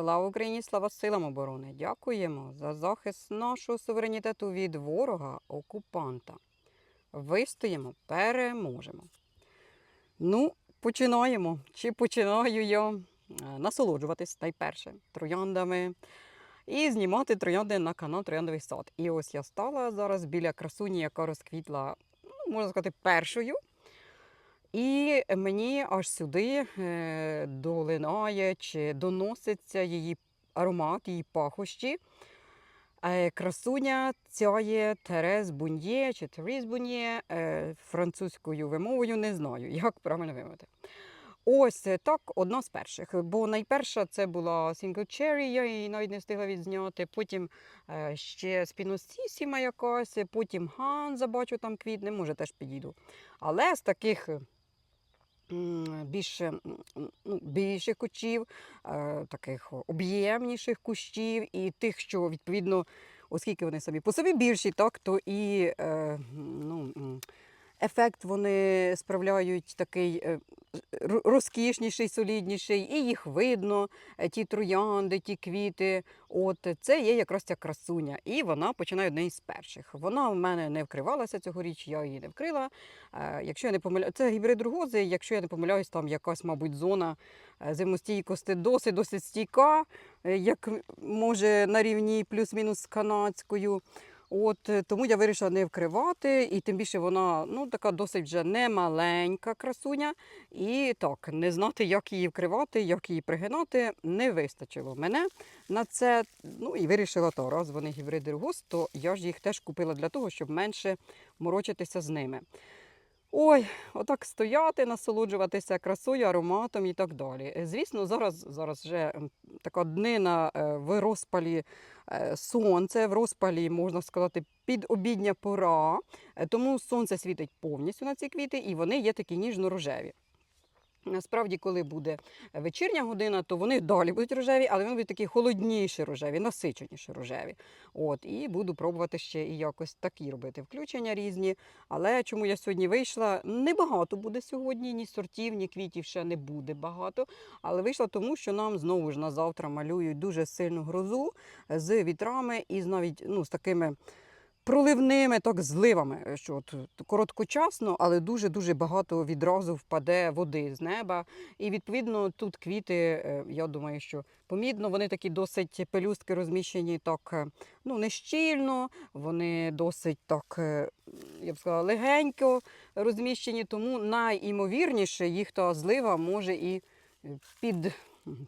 Слава Україні, слава силам оборони! Дякуємо за захист нашого суверенітету від ворога, окупанта. Вистоїмо, переможемо. Ну, починаємо. Чи починаю я е, насолоджуватись найперше трояндами і знімати троянди на канал Трояндовий сад. І ось я стала зараз біля красуні, яка розквітла, ну, можна сказати, першою. І мені аж сюди е, долинає чи доноситься її аромат, її пахощі. Е, Красуня ця є Терез Буньє чи Терез Буньє французькою вимовою не знаю, як правильно вимовити. Ось е, так, одна з перших. Бо найперша це була Single Cherry, я її навіть не встигла відзняти. Потім ще Спіносісіма якась, потім Ганза, бачу, там квітне, може теж підійду. Але з таких більше ну, більших кущів, е, таких об'ємніших кущів, і тих, що відповідно, оскільки вони самі по собі більші, так, то і е, ну, ефект вони справляють такий е, розкішніший, солідніший, і їх видно, е, ті троянди, ті квіти. От це є якраз ця красуня, і вона починає одне із перших. Вона в мене не вкривалася цьогоріч, я її не вкрила. Е, Якщо я не помиляю, це гібрид ругози, якщо я не помиляюсь, там якась, мабуть, зона зимостійкості досить досить стійка, як може на рівні плюс-мінус з канадською. От е, тому я вирішила не вкривати, і тим більше вона ну така досить вже немаленька красуня. І так, не знати, як її вкривати, як її пригинати, не вистачило мене на це. Ну і вирішила, то раз вони гібриди ругоз, то я ж їх теж купила для того, щоб менше морочитися з ними. Ой, отак стояти, насолоджуватися красою, ароматом і так далі. Е, Звісно, зараз, зараз вже така днина е, в розпалі е, сонце, в розпалі, можна сказати, підобідня пора. Тому сонце світить повністю на ці квіти, і вони є такі ніжно-рожеві. Насправді, коли буде вечірня година, то вони далі будуть рожеві, але вони будуть такі холодніші рожеві, насиченіші рожеві. От, і буду пробувати ще і якось такі робити включення різні. Але чому я сьогодні вийшла? Небагато буде сьогодні, ні сортів, ні квітів ще не буде багато. Але вийшла тому, що нам знову ж на завтра малюють дуже сильну грозу з вітрами і навіть ну, з такими. Проливними так зливами, що от короткочасно, але дуже дуже багато відразу впаде води з неба. І відповідно тут квіти, е, я думаю, що помітно, вони такі досить пелюстки розміщені так, е, ну не щільно, вони досить так, е, я б сказала, легенько розміщені. Тому найімовірніше їх та злива може і е, під.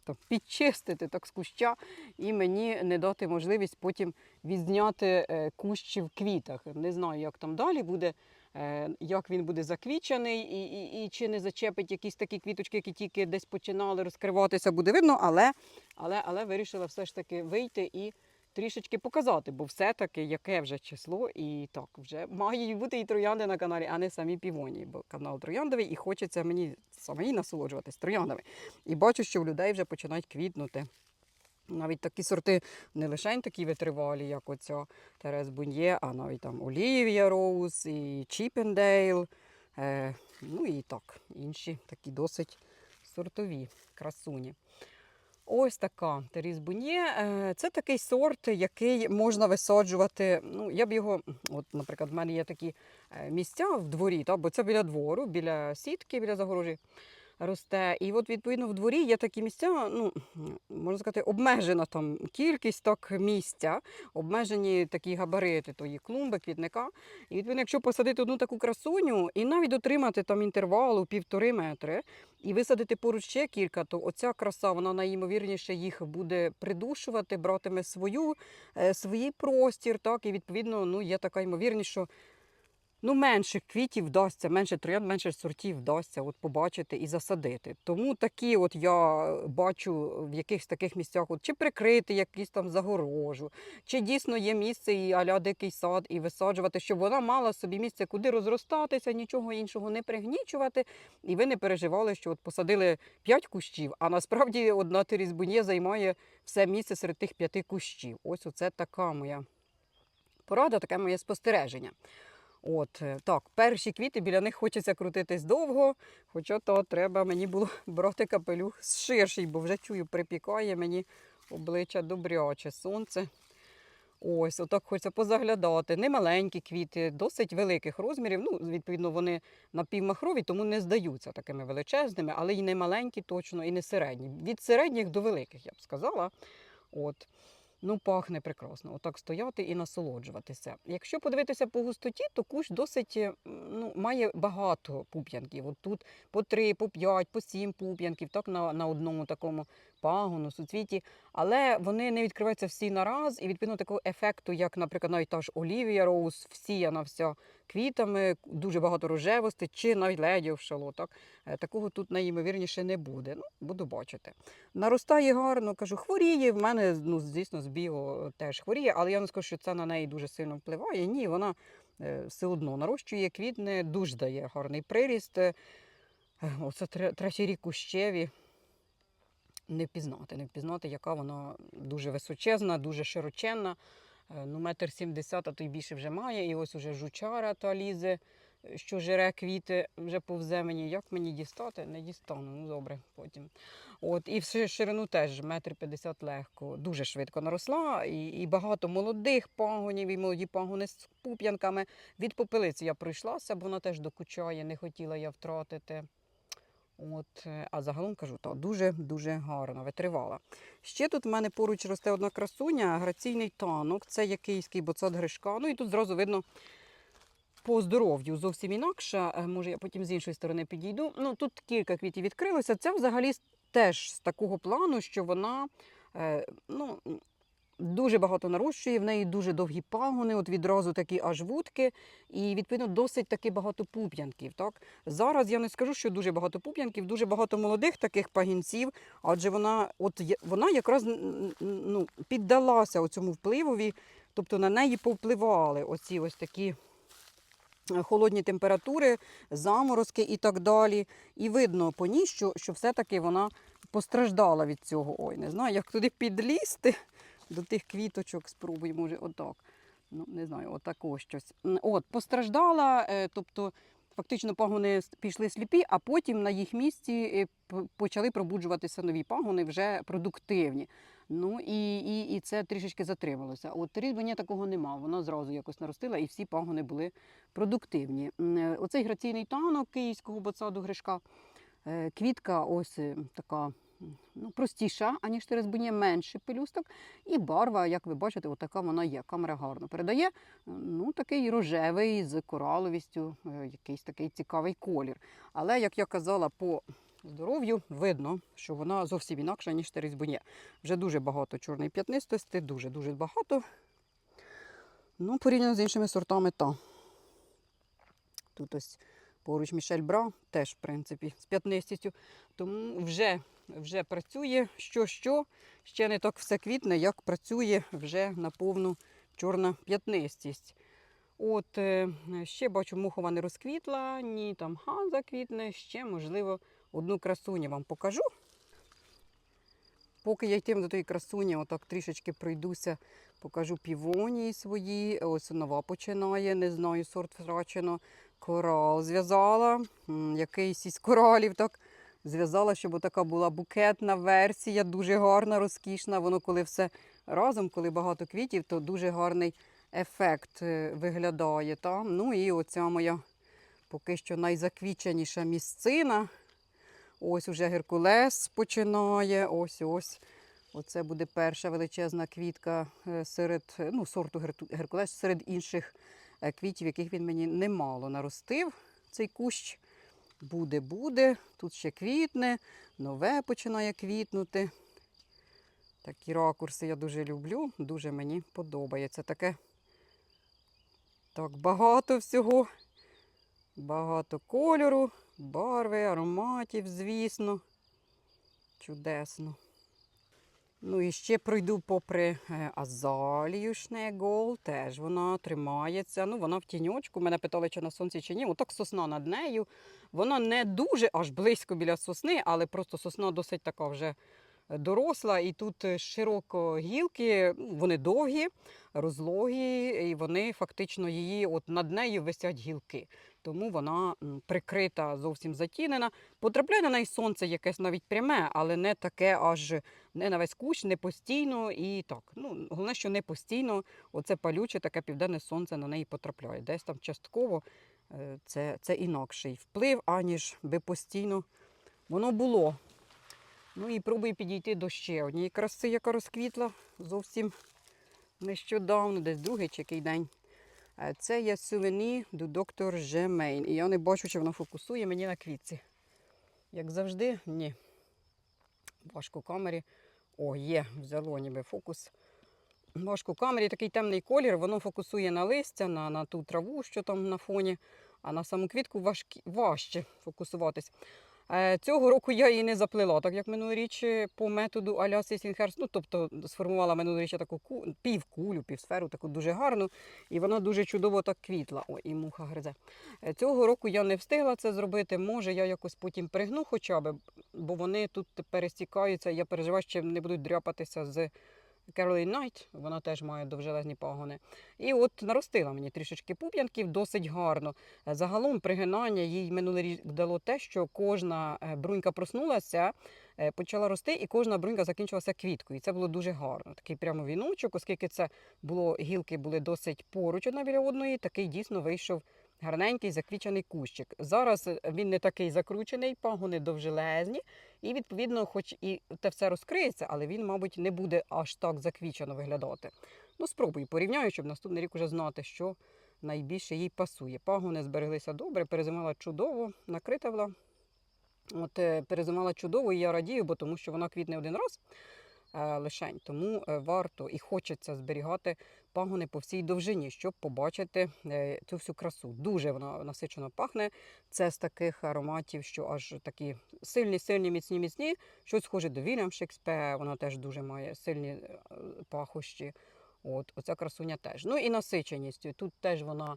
Так, підчистити так з куща і мені не дати можливість потім відзняти е, кущі в квітах. Не знаю, як там далі буде, е, як він буде заквічений, і, і, і чи не зачепить якісь такі квіточки, які тільки десь починали розкриватися, буде видно, але, але, але вирішила все ж таки вийти і трішечки показати, бо все-таки яке вже число, і так вже мають бути і троянди на каналі, а не самі півоні, бо канал трояндовий, і хочеться мені самій насолоджуватись трояндами. І бачу, що в людей вже починають квітнути. Навіть такі сорти не лише такі витривалі, як оця Терес Буньє, а навіть там Олівія Роуз і Чіпендейл. Е, ну і так, інші такі досить сортові красуні. Ось така Теріс Буньє. Е, Це такий сорт, який можна висаджувати. Ну, я б його, от, наприклад, в мене є такі е, місця в дворі, та, бо це біля двору, біля сітки, біля загорожі росте. І от, відповідно, в дворі є такі місця, ну, можна сказати, обмежена там кількість так місця, обмежені такі габарити тої клумби, квітника. І відповідно, якщо посадити одну таку красуню і навіть дотримати там інтервалу півтори метри, і висадити поруч ще кілька, то оця краса, вона найімовірніше їх буде придушувати, братиме свою, е, свій простір, так, і відповідно ну, є така ймовірність, що ну, менше квітів вдасться, менше троянд, менше сортів вдасться от, побачити і засадити. Тому такі от я бачу в якихось таких місцях, от, чи прикрити якісь там загорожу, чи дійсно є місце і аля дикий сад, і висаджувати, щоб вона мала собі місце, куди розростатися, нічого іншого не пригнічувати. І ви не переживали, що от посадили п'ять кущів, а насправді одна терізбунє займає все місце серед тих п'яти кущів. Ось оце така моя порада, таке моє спостереження. От е, так, перші квіти біля них хочеться крутитись довго, хоча то треба мені було брати капелюх ширший, бо вже чую, припікає мені обличчя добряче, сонце. Ось, отак хочеться позаглядати. Не маленькі квіти, досить великих розмірів. Ну, відповідно, вони напівмахрові, тому не здаються такими величезними, але й не маленькі точно, і не середні. Від середніх до великих, я б сказала. От. Ну, пахне прекрасно. Отак стояти і насолоджуватися. Якщо подивитися по густоті, то кущ досить е, ну, має багато пуп'янків. От тут по три, по п'ять, по сім пуп'янків, так на, на одному такому пагону, суцвіті. Але вони не відкриваються всі нараз, і відповідно такого ефекту, як, наприклад, навіть та ж Олівія Роуз, всіяна вся квітами, дуже багато рожевості, чи навіть леді шало. Так? Е, Такого тут найімовірніше не буде. Ну, буду бачити. Наростає гарно, кажу, хворіє. В мене, ну, звісно, з біо теж хворіє, але я не скажу, що це на неї дуже сильно впливає. Ні, вона е, все одно нарощує квітне, дуже дає гарний приріст. Е, Оце третій рік кущеві. Не впізнати, не впізнати, яка вона дуже височезна, дуже широченна. Е, Ну, метр сімдесят, а то й більше вже має. І ось уже жучара та лізе, е, що жере квіти, вже повзе мені. Як мені дістати? Не дістану. Ну добре, потім. От, і в ширину теж метр п'ятдесят легко. Дуже швидко наросла. І, і багато молодих пагонів, і молоді пагони з пуп'янками. Від попелиці я пройшлася, бо вона теж докучає, не хотіла я втратити. От, е, а загалом кажу, то дуже-дуже гарно, витривала. Ще тут в мене поруч росте одна красуня, граційний танок. Це є київський боцат гришка. Ну і тут зразу видно по здоров'ю зовсім інакша. Е, Може, я потім з іншої сторони підійду. Ну, тут кілька квітів відкрилося. Це взагалі теж з такого плану, що вона е, ну, дуже багато нарощує, в неї дуже довгі пагони, от відразу такі аж вудки, і відповідно досить таки багато пуп'янків. Так? Зараз я не скажу, що дуже багато пуп'янків, дуже багато молодих таких пагінців, адже вона, от вона якраз ну, піддалася цьому впливові, тобто на неї повпливали оці ось такі. е, Холодні температури, заморозки і так далі. І видно по ній, що, що все-таки вона постраждала від цього. Ой, не знаю, як туди підлізти до тих квіточок. Спробуй, може, отак. Ну, не знаю, отако щось. От, постраждала, е, тобто фактично пагони пішли сліпі, а потім на їх місці е, почали пробуджуватися нові пагони, вже продуктивні. Ну і, і, і це трішечки затрималося. От різьблення такого нема. Вона зразу якось наростила, і всі пагони були продуктивні. Е, Оцей граційний танок київського боцаду гришка. Квітка ось така ну, простіша, аніж терезбуні, менше пелюсток. І барва, як ви бачите, отака вона є. Камера гарно передає. Ну, такий рожевий з кораловістю, е, якийсь такий цікавий колір. Але, як я казала, по здоров'ю видно, що вона зовсім інакша, ніж терезбуні. Вже дуже багато чорної п'ятнистості, дуже-дуже багато. Ну, порівняно з іншими сортами, та. Тут ось поруч Мішель Бра, теж, в принципі, з п'ятнистістю. Тому вже, вже працює що-що, ще не так все квітне, як працює вже на повну чорна п'ятнистість. От е, ще бачу, мухова не розквітла, ні там ганза квітне, ще, можливо, одну красуню вам покажу. Поки я йтиму до тої красуні, отак трішечки пройдуся, покажу півонії свої. Ось нова починає, не знаю, сорт втрачено. Корал зв'язала, якийсь із коралів так зв'язала, щоб така була букетна версія, дуже гарна, розкішна. Воно коли все разом, коли багато квітів, то дуже гарний ефект е, виглядає. Та? Ну і оця моя поки що найзаквіченіша місцина. Ось уже Геркулес починає. Ось ось. Оце буде перша величезна квітка е, серед е, ну, сорту Геркулес серед інших квітів, яких він мені немало наростив. Цей кущ буде, буде. Тут ще квітне, нове починає квітнути. Такі ракурси я дуже люблю, дуже мені подобається. Таке так багато всього, багато кольору, барви, ароматів, звісно. Чудесно. Ну і ще пройду попри е, азалію Шнегол. Теж вона тримається. Ну, вона в тіньочку. Мене питали, чи на сонці, чи ні. Отак сосна над нею. Вона не дуже аж близько біля сосни, але просто сосна досить така вже доросла. І тут е, широко гілки, вони довгі, розлогі, і вони фактично її, от над нею висять гілки. Тому вона прикрита, зовсім затінена. Потрапляє на неї сонце якесь навіть пряме, але не таке аж не на весь кущ, не постійно і так. Ну, головне, що не постійно оце палюче, таке південне сонце на неї потрапляє. Десь там частково е, це, це інакший вплив, аніж би постійно воно було. Ну і пробую підійти до ще однієї краси, яка розквітла зовсім нещодавно, десь другий чи який день. Е, Це є сувені до доктор Жемейн. І я не бачу, чи воно фокусує мені на квітці. Як завжди, ні. Важко камері. О, є, взяло ніби фокус. Важко камері такий темний колір, воно фокусує на листя, на, на ту траву, що там на фоні, а на саму квітку важкі, важче фокусуватись. Е, Цього року я її не заплела, так як минулоріч е, по методу Аля Сісінхерс, ну тобто сформувала минулоріч таку ку- півкулю, півсферу, таку дуже гарну, і вона дуже чудово так квітла. Ой, і муха гризе. Е, Цього року я не встигла це зробити. Може, я якось потім пригну хоча б, бо вони тут перестікаються. Я переживаю, що не будуть дряпатися з Caroline Knight, вона теж має довжелезні пагони. І от наростила мені трішечки пуп'янків досить гарно. Е, Загалом пригинання їй минулий рік дало те, що кожна е, брунька проснулася, е, почала рости, і кожна брунька закінчилася квіткою. І це було дуже гарно. Такий прямо віночок, оскільки це було гілки були досить поруч одна біля одної, такий дійсно вийшов гарненький заквічений кущик. Зараз е, він не такий закручений, пагони довжелезні, і відповідно, хоч і те все розкриється, але він, мабуть, не буде аж так заквічено виглядати. Ну, спробую порівняю, щоб наступний рік уже знати, що найбільше їй пасує. Пагони збереглися добре, перезимала чудово, накрита була. От е, перезимала чудово, і я радію, бо тому що вона квітне один раз лишень. Тому е, варто і хочеться зберігати пагони по всій довжині, щоб побачити е, цю всю красу. Дуже вона насичено пахне. Це з таких ароматів, що аж такі сильні, сильні, міцні, міцні. Щось схоже до Вільям Шекспе, вона теж дуже має сильні е, пахощі. От, оця красуня теж. Ну і насиченістю. Тут теж вона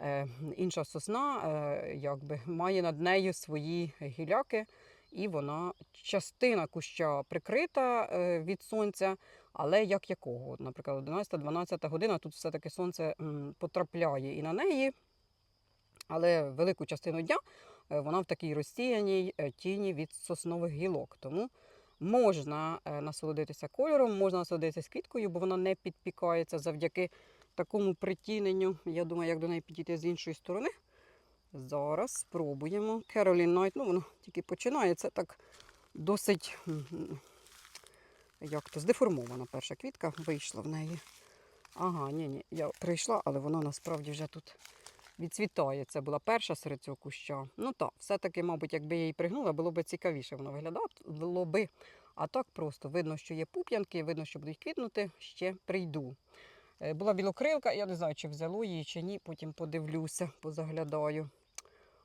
е, інша сосна, е, якби має над нею свої гіляки, і вона частина куща прикрита е, від сонця, але як якого? Наприклад, 11-12 година тут все-таки сонце потрапляє і на неї, але велику частину дня е, вона в такій розсіяній е, тіні від соснових гілок. Тому можна насолодитися кольором, можна насолодитися квіткою, бо вона не підпікається завдяки такому притіненню. Я думаю, як до неї підійти з іншої сторони. Зараз спробуємо. Caroline Knight, ну воно тільки починається так досить як то, здеформована перша квітка вийшла в неї. Ага, ні, ні, я прийшла, але воно насправді вже тут відцвітає. Це була перша серед цього куща. Ну так, все-таки, мабуть, якби я її пригнула, було б цікавіше воно виглядало би. А так просто видно, що є пуп'янки, видно, що будуть квітнути, ще прийду. Е, Була білокрилка, я не знаю, чи взяло її, чи ні, потім подивлюся, позаглядаю.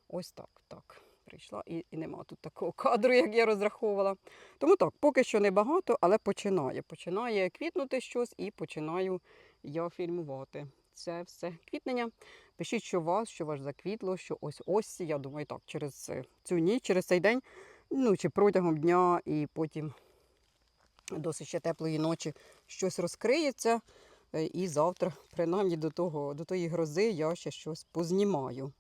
Ось так, так. Прийшла і, і нема тут такого кадру, як я розраховувала. Тому так, поки що небагато, але починає. Починає квітнути щось і починаю я фільмувати. Це все квітнення. Пишіть, що у вас, що ваш заквітло, що ось ось. Я думаю, так, через е, цю ніч, через цей день, ну чи протягом дня, і потім досить ще теплої ночі щось розкриється. Е, І завтра, принаймні до того, до тої грози, я ще щось познімаю.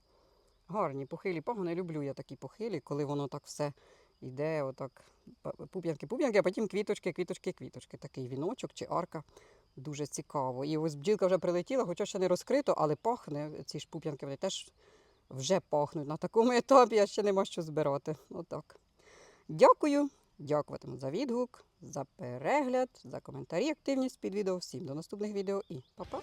Гарні похилі пагони. Люблю я такі похилі, коли воно так все йде, отак пуп'янки, пуп'янки, а потім квіточки, квіточки, квіточки. Такий віночок чи арка. Дуже цікаво. І ось бджілка вже прилетіла, хоча ще не розкрито, але пахне. Ці ж пуп'янки вони теж вже пахнуть. На такому етапі я ще нема що збирати. Отак. Дякую. Дякуватиму за відгук, за перегляд, за коментарі, активність під відео. Всім до наступних відео і па-па!